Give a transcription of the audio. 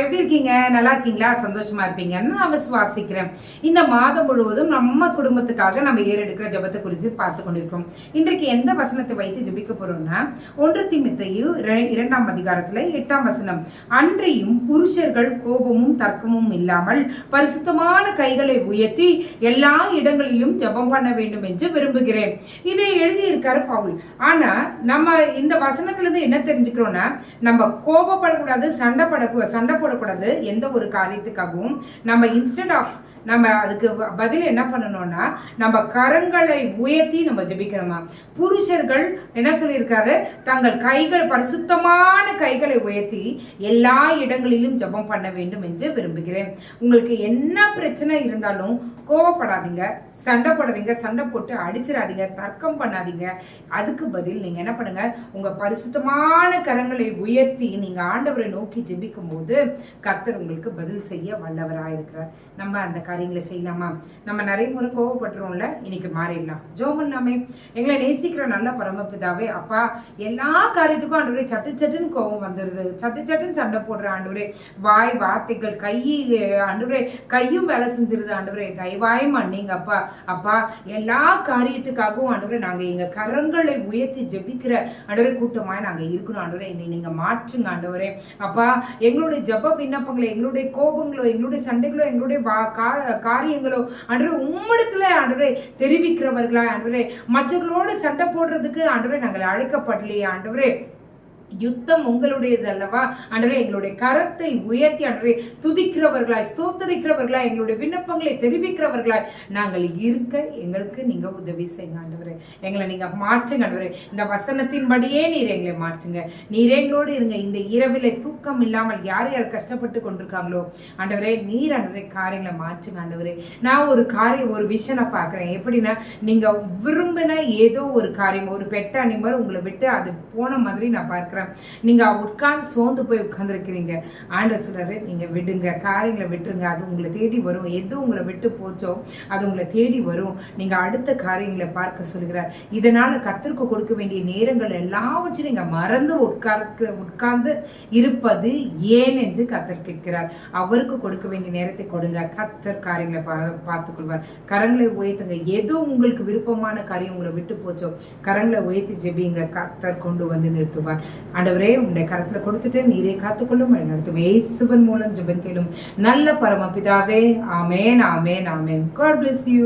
எப்படி இருக்கீங்க? நல்லா இருக்கீங்களா? சந்தோஷமா இருப்பீங்கன்னு நான் விசுவாசிக்கிறேன். இந்த மாதம் முழுவதும் நம்ம குடும்பத்துக்காக நம்ம ஏறெடுக்கிற ஜெபத்தை குறித்து பார்த்து கொண்டிருக்கோம் இன்றைக்கு எந்த வசனத்தை வைத்து ஜெபிக்க போறோம்னா ஒன்று திமித்தையும் இரண்டாம் அதிகாரத்துல எட்டாம் வசனம். அன்றையும் புருஷர்கள் கோபமும் தர்க்கமும் இல்லாமல் பரிசுத்தமான கைகளை உயர்த்தி எல்லா இடங்களிலும் ஜெபம் பண்ண வேண்டும் என்று விரும்புகிறேன். இதை எழுதியிருக்காரு பவுல். ஆனா நம்ம இந்த வசனத்துல இருந்து என்ன தெரிஞ்சுக்கிறோம்னா நம்ம கோபப்படக்கூடாது சண்டை பட சண்டை போடக்கூடாது எந்த ஒரு காரியத்துக்காகவும். நம்ம இன்ஸ்டன்ட் ஆஃப் நம்ம அதுக்கு பதில் என்ன பண்ணணும்னா நம்ம கரங்களை உயர்த்தி நம்ம ஜபிக்கணுமா புருஷர்கள் என்ன சொல்லியிருக்காரு? தங்கள் கைகள் பரிசுத்தமான கைகளை உயர்த்தி எல்லா இடங்களிலும் ஜெபம் பண்ண வேண்டும் என்று விரும்புகிறேன். உங்களுக்கு என்ன பிரச்சனை இருந்தாலும் கோவப்படாதீங்க சண்டை போடாதீங்க சண்டை போட்டு அடிச்சிடாதீங்க தர்க்கம் பண்ணாதீங்க. அதுக்கு பதில் நீங்க என்ன பண்ணுங்க? உங்க பரிசுத்தமான கரங்களை உயர்த்தி நீங்க ஆண்டவரை நோக்கி ஜெபிக்கும் போது கர்த்தர் உங்களுக்கு பதில் செய்ய வல்லவராயிருக்கிறார். நம்ம அந்த காரியங்களை செய்யலாமா? நம்ம நிறைய முறை கோவப்படுறோம்ல இன்னைக்கு மாறிடலாம். ஜோம் இல்லாமே எங்களை நேசிக்கிற நல்ல பரமபிதாவே அப்பா எல்லா காரியத்துக்கும் ஆண்டு சட்டு சட்டுன்னு கோவம் வந்துடுது சட்டு சட்டுன்னு சண்டை போடுற ஆண்டு வாய் வார்த்தைகள் கை ஆண்டு கையும் வேலை செஞ்சிருது ஆண்டு தயவாய் மன்னிங்க அப்பா. அப்பா எல்லா காரியத்துக்காகவும் ஆண்டு நாங்க எங்க கரங்களை உயர்த்தி ஜெபிக்கிற ஆண்டு கூட்டமாக நாங்க இருக்கணும் ஆண்டு எங்களை நீங்க மாற்றுங்க ஆண்டவரே. அப்பா எங்களுடைய ஜப விண்ணப்பங்களை எங்களுடைய கோபங்களோ எங்களுடைய சண்டைகளோ எங்களுடைய காரியங்களோ அன்று உம்மிடத்துல ஆண்டவரே தெரிவிக்கிறவர்களா ஆண்டவரே மற்றவர்களோடு சண்டை போடுறதுக்கு ஆண்டவரே நாங்கள் அழைக்கப்படலையே ஆண்டவரே யுத்தம் உங்களுடையது அல்லவா அன்றே எங்களுடைய கரத்தை உயர்த்தி அன்றே துதிக்கிறவர்களாய் ஸ்தோத்தரிக்கிறவர்களாய் எங்களுடைய விண்ணப்பங்களை தெரிவிக்கிறவர்களாய் நாங்கள் இருக்க எங்களுக்கு நீங்க உதவி செய்யுங்க ஆண்டவரே. எங்களை நீங்க மாற்றுங்க ஆண்டவரே. இந்த வசனத்தின்படியே நீர் எங்களை மாற்றுங்க. நீர் எங்களோடு இருங்க. இந்த இரவிலே தூக்கம் இல்லாமல் யார் யார் கஷ்டப்பட்டு கொண்டிருக்காங்களோ ஆண்டவரே நீர் ஆண்டவரே காரியங்களை மாற்றுங்க ஆண்டவரே. நான் ஒரு காரியம் ஒரு விஷயம் நான் பார்க்குறேன். எப்படின்னா நீங்க விரும்பின ஏதோ ஒரு காரியம் ஒரு பெட்ட அனிமல் உங்களை விட்டு அது போன மாதிரி நான் பார்க்குறேன். நீங்க உட்கார்ந்து சோர்ந்து போய் உட்கார்ந்துருக்கிறீங்க. ஆண்டவர் சொல்றாரு நீங்க விடுங்க. காரியங்களை விட்டுருங்க. அது உங்களை தேடி வரும். எது உங்களை விட்டு போச்சோ அது உங்களை தேடி வரும். நீங்க அடுத்த காரியங்களை பார்க்க சொல்கிறார் இதனால கத்தருக்கு கொடுக்க வேண்டிய நேரங்கள் எல்லாம் வச்சு நீங்க மறந்து உட்கார்க்க உட்கார்ந்து இருப்பது ஏன் என்று கத்தர் கேட்கிறார். அவருக்கு கொடுக்க வேண்டிய நேரத்தை கொடுங்க. கத்தர் காரியங்களை பா பார்த்துக்கொள்வார். கரங்களை உயர்த்துங்க. எது உங்களுக்கு விருப்பமான காரியம் உங்களை விட்டு போச்சோ கரங்களை உயர்த்தி ஜெபிங்க. கத்தர் கொண்டு வந்து நிறுத்துவார். ஆண்டவரே உடைய கரத்துல கொடுத்துட்டு நீரே காத்துக்கொள்ளும் வழி நடத்தும். இயேசுவின் மூலம் ஜெபம் கேளும். நல்ல பரமபிதாவே ஆமேன் ஆமேன் ஆமேன். God bless you